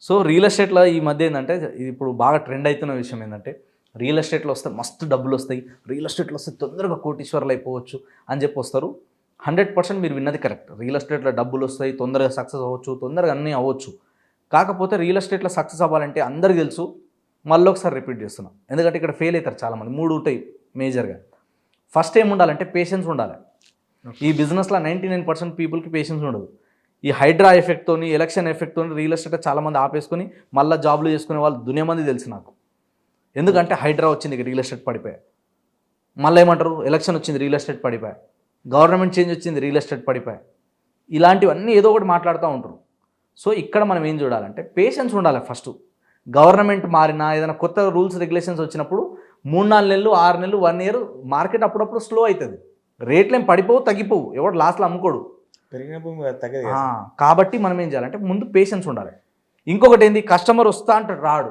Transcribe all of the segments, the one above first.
So real ఎస్టేట్లో ఈ మధ్య ఏంటంటే ఇప్పుడు బాగా ట్రెండ్ అవుతున్న విషయం ఏంటంటే రియల్ ఎస్టేట్లో వస్తే మస్తు డబ్బులు వస్తాయి రియల్ ఎస్టేట్లో వస్తే తొందరగా కోటీశ్వర్లు అయిపోవచ్చు అని చెప్పి వస్తారు. హండ్రెడ్ పర్సెంట్ మీరు విన్నది కరెక్ట్. రియల్ ఎస్టేట్లో డబ్బులు వస్తాయి తొందరగా సక్సెస్ అవ్వచ్చు తొందరగా అన్నీ అవ్వచ్చు. కాకపోతే రియల్ ఎస్టేట్లో సక్సెస్ అవ్వాలంటే అందరికీ తెలుసు మళ్ళీ ఒకసారి రిపీట్ చేస్తున్నాం. ఎందుకంటే ఇక్కడ ఫెయిల్ అవుతారు చాలామంది మూడు ఉంటాయి మేజర్గా. ఫస్ట్ ఏం ఉండాలంటే పేషెన్స్ ఉండాలి. ఈ బిజినెస్లో నైంటీ నైన్ పర్సెంట్ పీపుల్కి పేషెన్స్ ఉండదు. ఈ హైడ్రా ఎఫెక్ట్తోని ఎలక్షన్ ఎఫెక్ట్తోని రియల్ ఎస్టేట్ చాలామంది ఆపేసుకొని మళ్ళీ జాబ్లు చేసుకునే వాళ్ళు దునియా మంది తెలుసు నాకు. ఎందుకంటే హైడ్రా వచ్చింది ఇక రియల్ ఎస్టేట్ పడిపోయా. మళ్ళీ ఏమంటారు? ఎలక్షన్ వచ్చింది రియల్ ఎస్టేట్ పడిపోయా. గవర్నమెంట్ చేంజ్ వచ్చింది రియల్ ఎస్టేట్ పడిపోయా. ఇలాంటివన్నీ ఏదో ఒకటి మాట్లాడుతూ ఉంటారు. సో ఇక్కడ మనం ఏం చూడాలంటే పేషెన్స్ ఉండాలి ఫస్ట్ గవర్నమెంట్ మారినా ఏదైనా కొత్త రూల్స్ రెగ్యులేషన్స్ వచ్చినప్పుడు మూడు నాలుగు నెలలు ఆరు నెలలు వన్ ఇయర్ మార్కెట్ అప్పుడప్పుడు స్లో అవుతుంది రేట్లు ఏం పడిపోవు తగ్గిపోవు. ఎవడు లాస్ట్లో అమ్ముకోడు. పెరిగిన భూమి తగ్గదు కాబట్టి మనం ఏం చేయాలంటే ముందు పేషెన్స్ ఉండాలి. ఇంకొకటి ఏంది? కస్టమర్ వస్తా అంటే రాడు.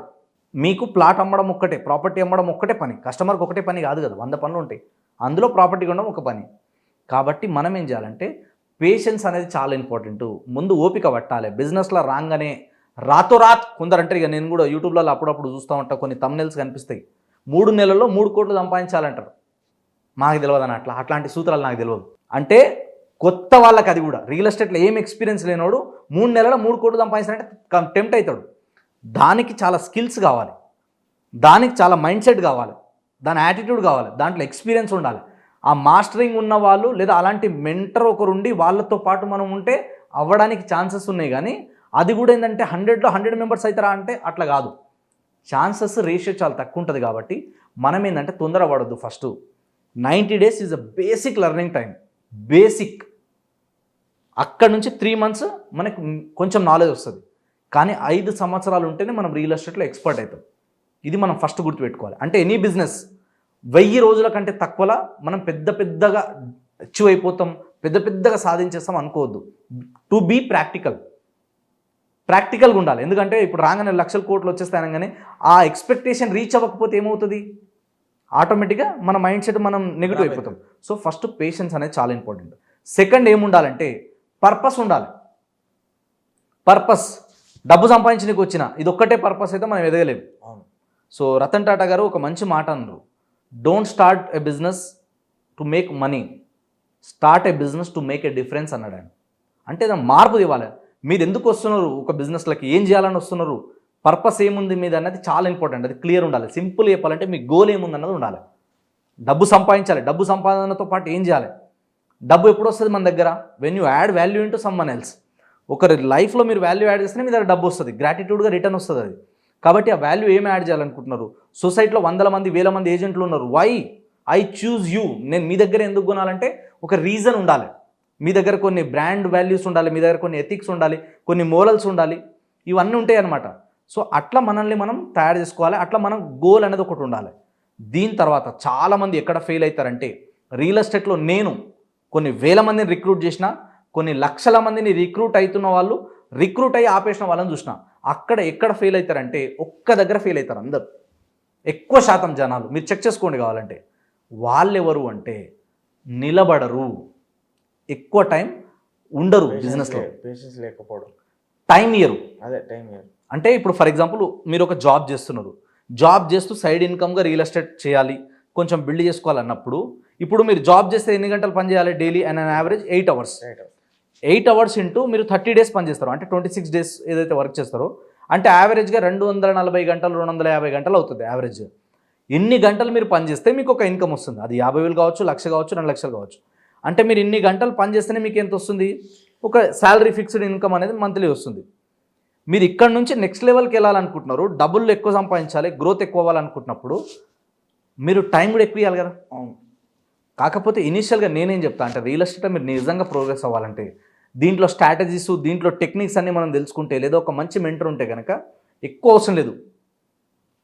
మీకు ప్లాట్ అమ్మడం ఒక్కటే ప్రాపర్టీ అమ్మడం ఒక్కటే పని. కస్టమర్కి ఒకటే పని కాదు కదా వంద పనులు ఉంటాయి. అందులో ప్రాపర్టీ కొనడం ఒక పని. కాబట్టి మనం ఏం చేయాలంటే పేషెన్స్ అనేది చాలా ఇంపార్టెంట్ ముందు ఓపిక పట్టాలి. బిజినెస్లో రాగానే రాతో రాత్ కొందరు అంటారు ఇక నేను కూడా యూట్యూబ్లలో అప్పుడప్పుడు చూస్తూ ఉంటా కొన్ని తమ్నెల్స్ కనిపిస్తాయి. మూడు నెలల్లో మూడు కోట్లు సంపాదించాలంటారు. మాకు తెలియదు అని అట్లా అట్లాంటి సూత్రాలు నాకు తెలియదు అంటే కొత్త వాళ్ళకి అది కూడా. రియల్ ఎస్టేట్లో ఏం ఎక్స్పీరియన్స్ లేనోడు మూడు నెలల మూడు కోట్లు సంపాదించాలంటే టెంప్ట్ అవుతాడు దానికి చాలా స్కిల్స్ కావాలి. దానికి చాలా మైండ్ సెట్ కావాలి. దాని యాటిట్యూడ్ కావాలి. దాంట్లో ఎక్స్పీరియన్స్ ఉండాలి. ఆ మాస్టరింగ్ ఉన్న వాళ్ళు లేదా అలాంటి మెంటర్ ఒకరుండి వాళ్ళతో పాటు మనం ఉంటే అవ్వడానికి ఛాన్సెస్ ఉన్నాయి కానీ అది కూడా ఏంటంటే హండ్రెడ్లో హండ్రెడ్ మెంబర్స్ అవుతారా అంటే అట్లా కాదు. ఛాన్సెస్ రేషియో చాలా తక్కువ ఉంటుంది కాబట్టి మనం ఏంటంటే తొందరపడద్దు first ninety days is a basic learning time basic అక్కడ నుంచి త్రీ మంత్స్ మనకు కొంచెం నాలెడ్జ్ వస్తుంది. కానీ ఐదు సంవత్సరాలు ఉంటేనే మనం రియల్ ఎస్టేట్లో ఎక్స్పర్ట్ అవుతాం. ఇది మనం ఫస్ట్ గుర్తుపెట్టుకోవాలి. అంటే ఎనీ బిజినెస్ వెయ్యి రోజుల కంటే తక్కువలా మనం పెద్ద పెద్దగా అచీవ్ అయిపోతాం పెద్ద పెద్దగా సాధించేస్తాం అనుకోవద్దు. టు బీ ప్రాక్టికల్ ప్రాక్టికల్గా ఉండాలి. ఎందుకంటే ఇప్పుడు రాగానే లక్షల కోట్లు వచ్చేస్తాయి అనగానే ఆ ఎక్స్పెక్టేషన్ రీచ్ అవ్వకపోతే ఏమవుతుంది? ఆటోమేటిక్గా మన మైండ్ సెట్ మనం నెగిటివ్ అయిపోతాం. సో ఫస్ట్ పేషెన్స్ అనేది చాలా ఇంపార్టెంట్ సెకండ్ ఏముండాలంటే పర్పస్ ఉండాలి. పర్పస్ డబ్బు సంపాదించడానికి వచ్చిన ఇది ఒక్కటే పర్పస్ అయితే మనం ఎదగలేము. అవును. సో రతన్ టాటా గారు ఒక మంచి మాట అన్నారు. Don't start a business to make money start a business to make a difference అన్నాడు ఆయన. అంటే మార్పు ఇవ్వాలి మీరు ఎందుకు వస్తున్నారు? ఒక బిజినెస్లకి ఏం చేయాలని వస్తున్నారు? పర్పస్ ఏముంది మీద అన్నది చాలా ఇంపార్టెంట్ అది క్లియర్ ఉండాలి. సింపుల్ చెప్పాలంటే మీ గోల్ ఏముంది అన్నది ఉండాలి. డబ్బు సంపాదించాలి. డబ్బు సంపాదనతో పాటు ఏం చేయాలి? డబ్బు ఎప్పుడు వస్తుంది మన దగ్గర? When you add value into someone else ఒకరి లైఫ్లో మీరు వాల్యూ యాడ్ చేస్తేనే మీ దగ్గర డబ్బు వస్తుంది. గ్రాటిట్యూడ్గా రిటర్న్ వస్తుంది అది. కాబట్టి ఆ వాల్యూ ఏం యాడ్ చేయాలనుకుంటున్నారు? సొసైటీలో వందల మంది వేల మంది ఏజెంట్లు ఉన్నారు. వై ఐ చూజ్ యూ నేను మీ దగ్గర ఎందుకు కొనాలంటే ఒక రీజన్ ఉండాలి. మీ దగ్గర కొన్ని బ్రాండ్ వాల్యూస్ ఉండాలి మీ దగ్గర కొన్ని ఎథిక్స్ ఉండాలి కొన్ని మోరల్స్ ఉండాలి. ఇవన్నీ ఉంటాయి అన్నమాట. సో అట్లా మనల్ని మనం తయారు చేసుకోవాలి. అట్లా మనం గోల్ అనేది ఒకటి ఉండాలి. దీని తర్వాత చాలామంది ఎక్కడ ఫెయిల్ అవుతారంటే రియల్ ఎస్టేట్లో నేను కొన్ని వేల మందిని రిక్రూట్ చేసిన కొన్ని లక్షల మందిని రిక్రూట్ అవుతున్న వాళ్ళు రిక్రూట్ అయ్యి ఆపేసిన వాళ్ళని చూసిన అక్కడ ఎక్కడ ఫెయిల్ అవుతారంటే ఒక్క దగ్గర ఫెయిల్ అవుతారు అందరు. ఎక్కువ శాతం జనాలు మీరు చెక్ చేసుకోండి కావాలంటే వాళ్ళెవరు అంటే నిలబడరు. ఎక్కువ టైం ఉండరు బిజినెస్లో పేషెన్స్ లేకపోవడం. టైం ఇయ్యరు. అదే టైం ఇయర్ అంటే ఇప్పుడు ఫర్ ఎగ్జాంపుల్ మీరు ఒక జాబ్ చేస్తున్నారు. జాబ్ చేస్తూ సైడ్ ఇన్కమ్గా రియల్ ఎస్టేట్ చేయాలి. కొంచెం బిల్డ్ చేసుకోవాలన్నప్పుడు ఇప్పుడు మీరు జాబ్ చేస్తే ఎన్ని గంటలు పని చేయాలి daily and on average eight hours eight hours into మీరు థర్టీ డేస్ పని చేస్తారు. అంటే ట్వంటీ సిక్స్ డేస్ ఏదైతే వర్క్ చేస్తారో అంటే యావరేజ్గా రెండు వందల నలభై గంటలు రెండు వందల యాభై గంటలు అవుతుంది యావరేజ్ ఎన్ని గంటలు మీరు పని చేస్తే మీకు ఒక ఇన్కమ్ వస్తుంది. అది యాభై వేలు కావచ్చు లక్ష కావచ్చు రెండు లక్షలు కావచ్చు. అంటే మీరు ఇన్ని గంటలు పని చేస్తేనే మీకు ఎంత వస్తుంది? ఒక శాలరీ ఫిక్స్డ్ ఇన్కమ్ అనేది మంత్లీ వస్తుంది. మీరు ఇక్కడ నుంచి నెక్స్ట్ లెవెల్కి వెళ్ళాలనుకుంటున్నారు డబ్బులు ఎక్కువ సంపాదించాలి గ్రోత్ ఎక్కువ అవ్వాలనుకుంటున్నప్పుడు మీరు టైం కూడా ఎక్కువ ఇవ్వాలి కదా? అవును. కాకపోతే ఇనీషియల్గా నేనేం చెప్తా అంటే రియల్ ఎస్టేట్ మీరు నిజంగా ప్రోగ్రెస్ అవ్వాలంటే దీంట్లో స్ట్రాటజీస్ దీంట్లో టెక్నిక్స్ అన్ని మనం తెలుసుకుంటే లేదా ఒక మంచి మెంటర్ ఉంటే కనుక ఎక్కువ అవసరం లేదు.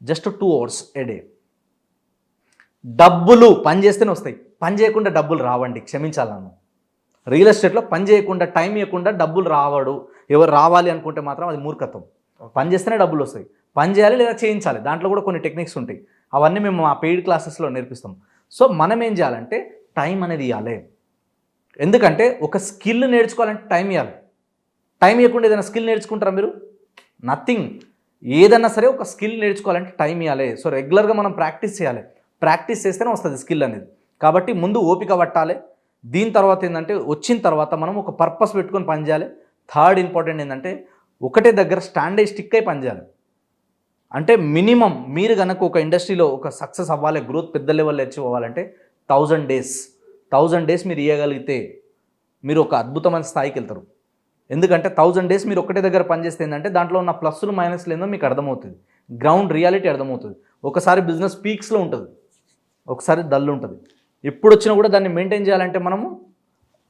Just two hours a day డబ్బులు పని చేస్తేనే వస్తాయి. పని చేయకుండా డబ్బులు రావండి క్షమించాలి నన్ను రియల్ ఎస్టేట్లో పని చేయకుండా టైం ఇవ్వకుండా డబ్బులు రావడు. ఎవరు రావాలి అనుకుంటే మాత్రం అది మూర్ఖత్వం. పని చేస్తేనే డబ్బులు వస్తాయి. పని చేయాలి లేదా చేయించాలి. దాంట్లో కూడా కొన్ని టెక్నిక్స్ ఉంటాయి. అవన్నీ మేము మా పెయిడ్ క్లాసెస్లో నేర్పిస్తాం. సో మనం ఏం చేయాలంటే టైం అనేది ఇవ్వాలి ఎందుకంటే ఒక స్కిల్ నేర్చుకోవాలంటే టైం ఇవ్వాలి టైం ఇవ్వకుండా ఏదైనా స్కిల్ నేర్చుకుంటారా మీరు? నథింగ్ ఏదన్నా సరే ఒక స్కిల్ నేర్చుకోవాలంటే టైం ఇవ్వాలి సో రెగ్యులర్గా మనం ప్రాక్టీస్ చేయాలి. ప్రాక్టీస్ చేస్తేనే వస్తుంది స్కిల్ అనేది. కాబట్టి ముందు ఓపిక పట్టాలి. దీని తర్వాత ఏంటంటే వచ్చిన తర్వాత మనం ఒక పర్పస్ పెట్టుకొని పనిచేయాలి. థర్డ్ ఇంపార్టెంట్ ఏంటంటే ఒకటే దగ్గర స్టాండర్డ్ స్టిక్ అయి పనిచేయాలి. అంటే మినిమం మీరు కనుక ఒక ఇండస్ట్రీలో ఒక సక్సెస్ అవ్వాలి గ్రోత్ పెద్ద లెవెల్లో అచీవ్ అవ్వాలంటే థౌజండ్ డేస్ థౌజండ్ డేస్ మీరు ఇవ్వగలిగితే మీరు ఒక అద్భుతమైన స్థాయికి వెళ్తారు. ఎందుకంటే థౌజండ్ డేస్ మీరు ఒకటే దగ్గర పనిచేస్తే ఏంటంటే దాంట్లో ఉన్న ప్లస్లు మైనస్లు ఏందో మీకు అర్థమవుతుంది. గ్రౌండ్ రియాలిటీ అర్థమవుతుంది. ఒకసారి బిజినెస్ పీక్స్లో ఉంటుంది. ఒకసారి డల్ ఉంటుంది. ఎప్పుడు వచ్చినా కూడా దాన్ని మెయింటైన్ చేయాలంటే మనము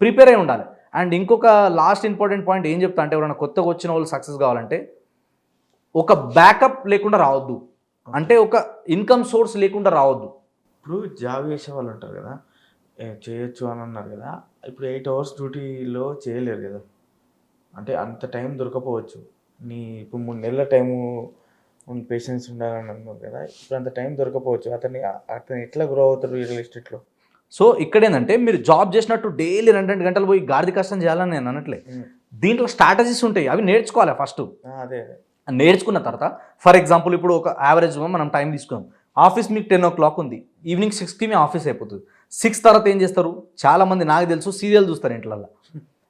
ప్రిపేర్ అయి ఉండాలి. అండ్ ఇంకొక లాస్ట్ ఇంపార్టెంట్ పాయింట్ ఏం చెప్తా అంటే ఎవరైనా కొత్తగా వచ్చిన వాళ్ళు సక్సెస్ కావాలంటే ఒక బ్యాకప్ లేకుండా రావద్దు. అంటే ఒక ఇన్కమ్ సోర్స్ లేకుండా రావద్దు. ఇప్పుడు జాబ్ చేసే వాళ్ళు ఉంటారు కదా చేయొచ్చు అని అన్నారు కదా ఇప్పుడు ఎయిట్ అవర్స్ డ్యూటీలో చేయలేరు కదా. అంటే అంత టైం దొరకపోవచ్చు. నీ ఇప్పుడు మూడు నెలల టైము పేషెన్స్ ఉండాలని అన్నారు కదా ఇప్పుడు అంత టైం దొరకపోవచ్చు. అతన్ని అతను ఎట్లా గ్రో అవుతారు రియల్ ఎస్టేట్లో సో ఇక్కడ ఏంటంటే మీరు జాబ్ చేసినట్టు డైలీ రెండు రెండు గంటలు పోయి గాడిద కష్టం చేయాలని నేను అనట్లే. దీంట్లో స్ట్రాటజీస్ ఉంటాయి అవి నేర్చుకోవాలి ఫస్ట్ అదే అదే. నేర్చుకున్న తర్వాత ఫర్ ఎగ్జాంపుల్ ఇప్పుడు ఒక యావరేజ్ మనం టైం తీసుకున్నాం. ఆఫీస్ మీకు టెన్ ఓ క్లాక్ ఉంది. ఈవినింగ్ సిక్స్కి మీ ఆఫీస్ అయిపోతుంది. సిక్స్ తర్వాత ఏం చేస్తారు? చాలామంది నాకు తెలుసు సీరియల్ చూస్తారు ఇంట్లల్లో.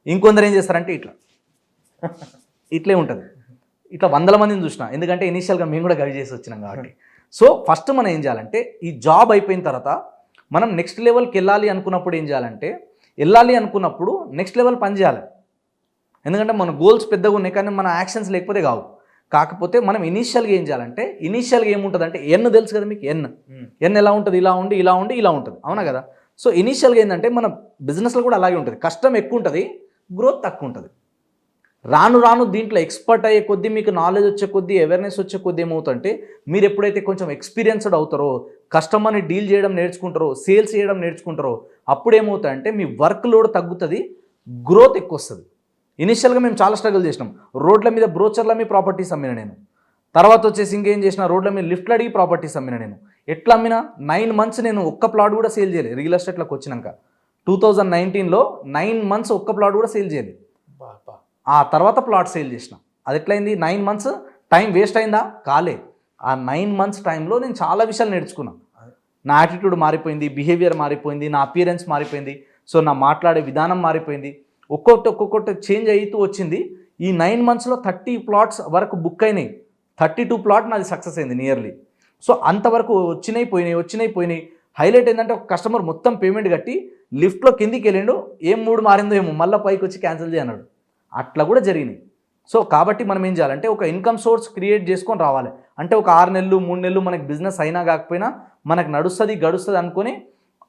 ఇంకొందరు ఏం చేస్తారంటే ఇట్లా. ఇట్లే ఉంటుంది. ఇట్లా వందల మందిని చూసిన. ఎందుకంటే ఇనీషియల్గా మేము కూడా గైడ్ చేసి వచ్చినాం కాబట్టి. సో ఫస్ట్ మనం ఏం చేయాలంటే ఈ జాబ్ అయిపోయిన తర్వాత మనం నెక్స్ట్ లెవెల్కి వెళ్ళాలి అనుకున్నప్పుడు ఏం చేయాలంటే వెళ్ళాలి అనుకున్నప్పుడు నెక్స్ట్ లెవెల్ పని చేయాలి. ఎందుకంటే మన గోల్స్ పెద్దగా ఉన్నాయి కానీ మన యాక్షన్స్ లేకపోతే కావు. కాకపోతే మనం ఇనీషియల్గా ఏం చేయాలంటే ఇనీషియల్గా ఏముంటుంది అంటే ఎన్ తెలుసు కదా మీకు? ఎన్ ఎన్ ఎలా ఉంటుంది? ఇలా ఉండి ఇలా ఉండి ఇలా ఉంటుంది. అవునా కదా? సో ఇనీషియల్గా ఏంటంటే మన బిజినెస్లో కూడా అలాగే ఉంటుంది. కష్టం ఎక్కువ ఉంటుంది గ్రోత్ తక్కువ ఉంటుంది. రాను రాను దీంట్లో ఎక్స్పర్ట్ అయ్యే కొద్దీ మీకు నాలెడ్జ్ వచ్చే కొద్దీ అవేర్నెస్ వచ్చే కొద్దీ ఏమవుతుందంటే మీరు ఎప్పుడైతే కొంచెం ఎక్స్పీరియన్స్డ్ అవుతారో కస్టమర్ని డీల్ చేయడం నేర్చుకుంటారో సేల్స్ చేయడం నేర్చుకుంటారో అప్పుడు ఏమవుతుందంటే మీ వర్క్ లోడ్ తగ్గుతుంది గ్రోత్ ఎక్కువ వస్తుంది. ఇనిషియల్గా మేము చాలా స్ట్రగుల్ చేసినాం. రోడ్ల మీద బ్రోచర్ల మీద ప్రాపర్టీస్ అమ్మిన నేను. తర్వాత వచ్చేసి ఇంకేం చేసిన రోడ్ల మీద లిఫ్ట్లు అడిగి ప్రాపర్టీస్ అమ్మిన నేను. ఎట్లా అమ్మినా? నైన్ మంత్స్ నేను ఒక్క ప్లాట్ కూడా సేల్ చేయలేదు రియల్ ఎస్టేట్లోకి వచ్చినాక. టూ థౌజండ్ నైన్టీన్లో నైన్ మంత్స్ ఒక్క ప్లాట్ కూడా సేల్ చేయలేదు ఆ తర్వాత ప్లాట్ సేల్ చేసిన. అది ఎట్లయింది? నైన్ మంత్స్ టైం వేస్ట్ అయిందా? కాలే. ఆ నైన్ మంత్స్ టైంలో నేను చాలా విషయాలు నేర్చుకున్నా. నా యాటిట్యూడ్ మారిపోయింది బిహేవియర్ మారిపోయింది నా అపియరెన్స్ మారిపోయింది. సో నా మాట్లాడే విధానం మారిపోయింది. ఒక్కొక్కటి ఒక్కొక్కటి చేంజ్ అవుతూ వచ్చింది. ఈ నైన్ మంత్స్లో థర్టీ ప్లాట్స్ వరకు బుక్ అయినాయి. థర్టీ టూ ప్లాట్ నాది సక్సెస్ అయింది నియర్లీ. సో అంతవరకు వచ్చినాయి పోయినాయి వచ్చినాయి పోయినాయి. హైలైట్ ఏంటంటే ఒక కస్టమర్ మొత్తం పేమెంట్ కట్టి లిఫ్ట్లో కిందికి వెళ్ళిండు. ఏం మూడు మారిందో ఏమో మళ్ళీ పైకి వచ్చి క్యాన్సిల్ చేయన్నాడు అట్లా కూడా జరిగినాయి. సో కాబట్టి మనం ఏం చేయాలంటే ఒక ఇన్కమ్ సోర్స్ క్రియేట్ చేసుకొని రావాలి. అంటే ఒక ఆరు నెలలు మూడు నెలలు మనకి బిజినెస్ అయినా కాకపోయినా మనకు నడుస్తుంది గడుస్తుంది అనుకొని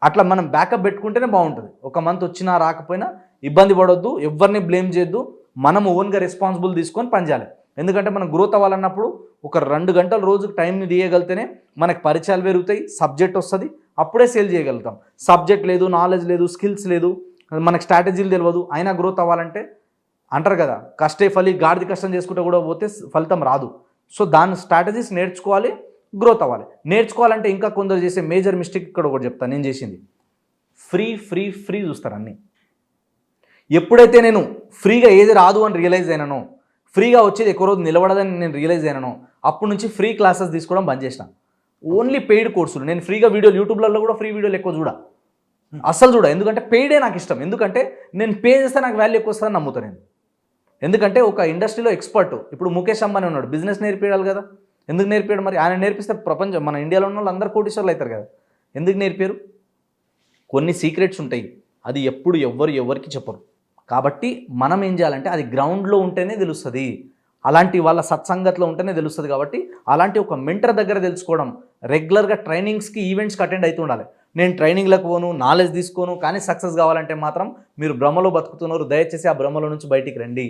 అట్లా మనం బ్యాకప్ పెట్టుకుంటేనే బాగుంటుంది. ఒక మంత్ వచ్చినా రాకపోయినా ఇబ్బంది పడొద్దు ఎవరిని బ్లేమ్ చేయొద్దు మనం ఓన్గా రెస్పాన్సిబుల్ తీసుకొని పనిచేయాలి ఎందుకంటే మనం గ్రోత్ అవ్వాలన్నప్పుడు ఒక రెండు గంటల రోజు టైంని తీయగలిగితేనే మనకి పరిచయాలు పెరుగుతాయి సబ్జెక్ట్ వస్తుంది అప్పుడే సేల్ చేయగలుగుతాం. సబ్జెక్ట్ లేదు నాలెడ్జ్ లేదు స్కిల్స్ లేదు మనకు స్ట్రాటజీలు తెలియదు అయినా గ్రోత్ అవ్వాలంటే అంటారు కదా కష్టే ఫలి గాడిది కష్టం చేసుకుంటే కూడా పోతే ఫలితం రాదు. సో దాని స్ట్రాటజీస్ నేర్చుకోవాలి గ్రోత్ అవ్వాలి. నేర్చుకోవాలంటే ఇంకా కొందరు చేసే మేజర్ మిస్టేక్ ఇక్కడ ఒకటి చెప్తాను నేను చేసింది. ఫ్రీ ఫ్రీ ఫ్రీ చూస్తారు అన్నీ. ఎప్పుడైతే నేను ఫ్రీగా ఏది రాదు అని రియలైజ్ అయినానో ఫ్రీగా వచ్చేది ఎక్కువ రోజు నిలబడదని నేను రియలైజ్ అయినానో అప్పటి నుంచి ఫ్రీ క్లాసెస్ తీసుకోవడం బంద్ చేసిన. ఓన్లీ పెయిడ్ కోర్సులు నేను ఫ్రీగా వీడియోలు యూట్యూబ్లలో కూడా ఫ్రీ వీడియోలు ఎక్కువ చూడ. అస్సలు చూడ. ఎందుకంటే పెయిడే నాకు ఇష్టం. ఎందుకంటే నేను పే చేస్తే నాకు వాల్యూ ఎక్కువ వస్తుందని నమ్ముతాను నేను. ఎందుకంటే ఒక ఇండస్ట్రీలో ఎక్స్పర్ట్ ఇప్పుడు ముఖేష్ అంబానీ ఉన్నాడు. బిజినెస్ నేర్పించాలి కదా. ఎందుకు నేర్పాడు మరి? ఆయన నేర్పిస్తే ప్రపంచం మన ఇండియాలో ఉన్న వాళ్ళు అందరు కోటీశ్వర్లు అవుతారు కదా. ఎందుకు నేర్పారు? కొన్ని సీక్రెట్స్ ఉంటాయి. అది ఎప్పుడు ఎవ్వరు ఎవరికి చెప్పరు. కాబట్టి మనం ఏం చేయాలంటే అది గ్రౌండ్లో ఉంటేనే తెలుస్తుంది. అలాంటి వాళ్ళ సత్సంగతిలో ఉంటేనే తెలుస్తుంది కాబట్టి అలాంటి ఒక మెంటర్ దగ్గర తెలుసుకోవడం రెగ్యులర్గా ట్రైనింగ్స్కి ఈవెంట్స్కి అటెండ్ అవుతూ ఉండాలి. నేను ట్రైనింగ్లకు పోను నాలెడ్జ్ తీసుకోను కానీ సక్సెస్ కావాలంటే మాత్రం మీరు భ్రమలో బతుకుతున్నారు దయచేసి ఆ భ్రమలో నుంచి బయటికి రండి.